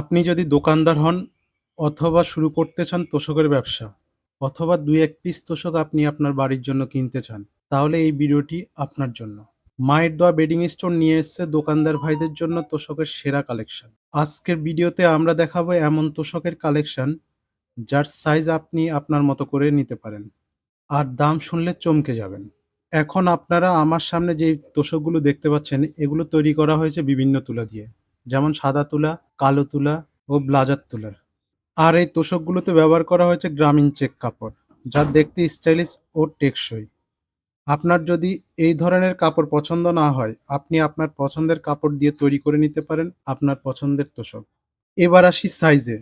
আপনি যদি দোকানদার হন অথবা শুরু করতে চান তোষকের ব্যবসা, অথবা দুই এক পিস তোষক আপনি আপনার বাড়ির জন্য কিনতে চান, তাহলে এই ভিডিওটি আপনার জন্য। মায়ের দোয়া বেডিং স্টোর নিয়ে এসেছে দোকানদার ভাইদের জন্য তোষকের সেরা কালেকশন। আজকের ভিডিওতে আমরা দেখাবো এমন তোষকের কালেকশন যার সাইজ আপনি আপনার মতো করে নিতে পারেন। আর দাম শুনলে চমকে যাবেন। এখন আপনারা আমার সামনে যে তোষকগুলো দেখতে পাচ্ছেন, এগুলো তৈরি করা হয়েছে বিভিন্ন তুলা দিয়ে। যেমন সাদা তুলা, কালো তুলা ও ব্লাজার তুলার আর এই তোষকগুলোতে ব্যবহার করা হয়েছে গ্রামীণ চেক কাপড়, যা দেখতে স্টাইলিশ ও টেকসই। আপনার যদি এই ধরনের কাপড় পছন্দ না হয়, আপনি আপনার পছন্দের কাপড় দিয়ে তৈরি করে নিতে পারেন আপনার পছন্দের তোষক। এবার আসি সাইজে।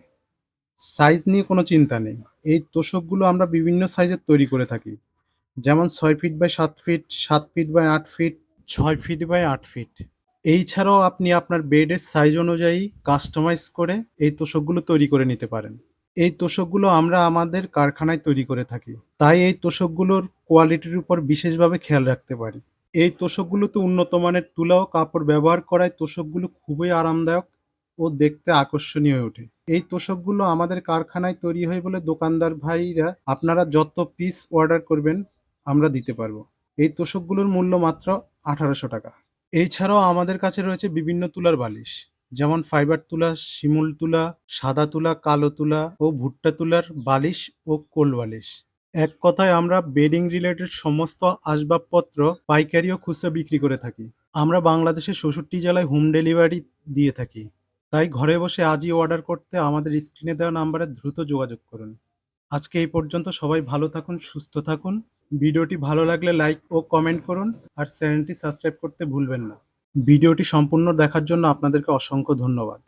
সাইজ নিয়ে কোনো চিন্তা নেই। এই তোষকগুলো আমরা বিভিন্ন সাইজের তৈরি করে থাকি। যেমন ছয় ফিট বাই সাত ফিট সাত ফিট বাই আট ফিট, ছয় ফিট বাই আট ফিট। এই ছাড়াও আপনি আপনার বেডের সাইজ অনুযায়ী কাস্টমাইজ করে এই তোষকগুলো তৈরি করে নিতে পারেন। এই তোষকগুলো আমরা আমাদের কারখানায় তৈরি করে থাকি। তাই এই তোষকগুলোর কোয়ালিটির উপর বিশেষভাবে খেয়াল রাখতে পারি। এই তোশকগুলোতে উন্নত মানের তুলা ও কাপড় ব্যবহার করায় তোষকগুলো খুবই আরামদায়ক ও দেখতে আকর্ষণীয় হয়ে ওঠে। এই তোষকগুলো আমাদের কারখানায় তৈরি হয় বলে দোকানদার ভাইরা আপনারা যত পিস অর্ডার করবেন আমরা দিতে পারব। এই তোষকগুলোর মূল্য মাত্র আঠারোশো টাকা। এছাড়াও আমাদের কাছে রয়েছে বিভিন্ন তুলার বালিশ, যেমন ফাইবার তুলা, শিমুল তুলা, সাদা তুলা, কালো তুলা ও ভুট্টা তুলার বালিশ ও কোল বালিশ। এক কথায় আমরা বেডিং রিলেটেড সমস্ত আসবাবপত্র, পাইকারি ও খুচরা বিক্রি করে থাকি। আমরা বাংলাদেশের ষষট্টি জেলায় হোম ডেলিভারি দিয়ে থাকি। তাই ঘরে বসে আজই অর্ডার করতে আমাদের স্ক্রিনে দেওয়া নাম্বারে দ্রুত যোগাযোগ করুন। আজকে এই পর্যন্ত সবাই ভালো থাকুন, সুস্থ থাকুন। ভিডিওটি ভালো লাগলে লাইক ও কমেন্ট করুন আর চ্যানেলটি সাবস্ক্রাইব করতে ভুলবেন না। ভিডিওটি সম্পূর্ণ দেখার জন্য আপনাদেরকে অসংখ্য ধন্যবাদ।